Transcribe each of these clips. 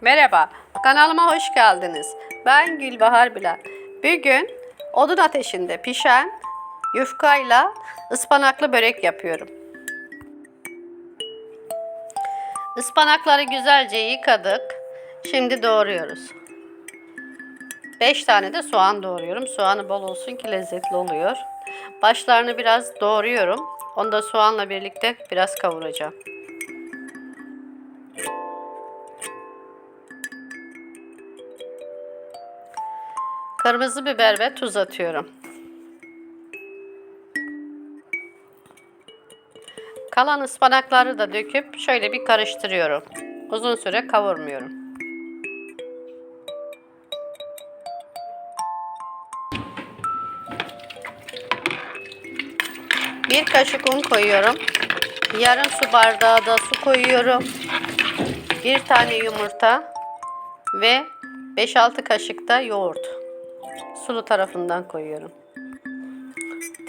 Merhaba, kanalıma hoş geldiniz. Ben Gülbahar Bilal. Bugün odun ateşinde pişen yufkayla ıspanaklı börek yapıyorum. Ispanakları güzelce yıkadık. Şimdi doğruyoruz. 5 tane de soğan doğruyorum. Soğanı bol olsun ki lezzetli oluyor. Başlarını biraz doğruyorum. Onu da soğanla birlikte biraz kavuracağım. Kırmızı biber ve tuz atıyorum. Kalan ıspanakları da döküp şöyle bir karıştırıyorum. Uzun süre kavurmuyorum. Bir kaşık un koyuyorum. Yarım su bardağı da su koyuyorum. Bir tane yumurta ve 5-6 kaşık da yoğurt sulu tarafından koyuyorum.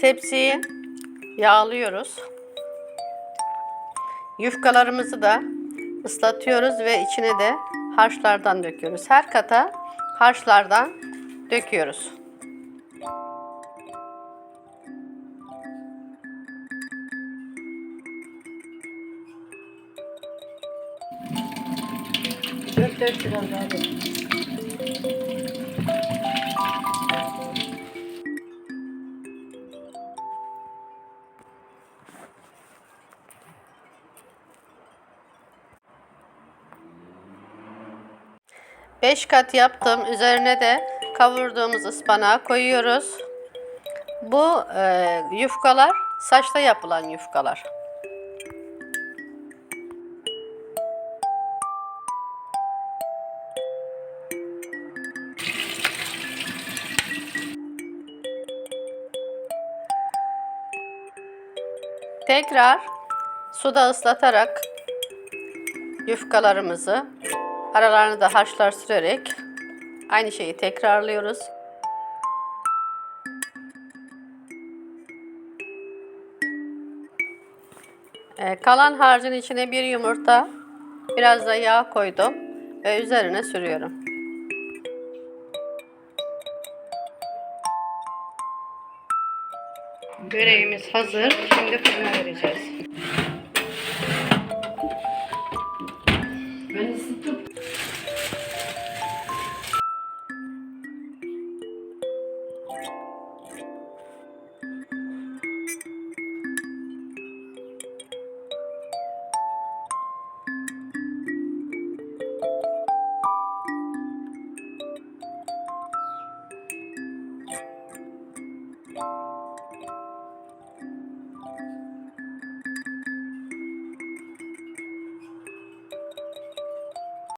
Tepsiyi yağlıyoruz. Yufkalarımızı da ıslatıyoruz ve içine de harçlardan döküyoruz. Her kata harçlardan döküyoruz. Dört dört biraz daha. 5 kat yaptım. Üzerine de kavurduğumuz ıspanağı koyuyoruz. Bu e, yufkalar saçta yapılan yufkalar. Tekrar suda ıslatarak yufkalarımızı aralarını da harçlar sürerek aynı şeyi tekrarlıyoruz. Ee, kalan harcın içine bir yumurta, biraz da yağ koydum ve üzerine sürüyorum. Böreğimiz hazır. Şimdi fırına vereceğiz.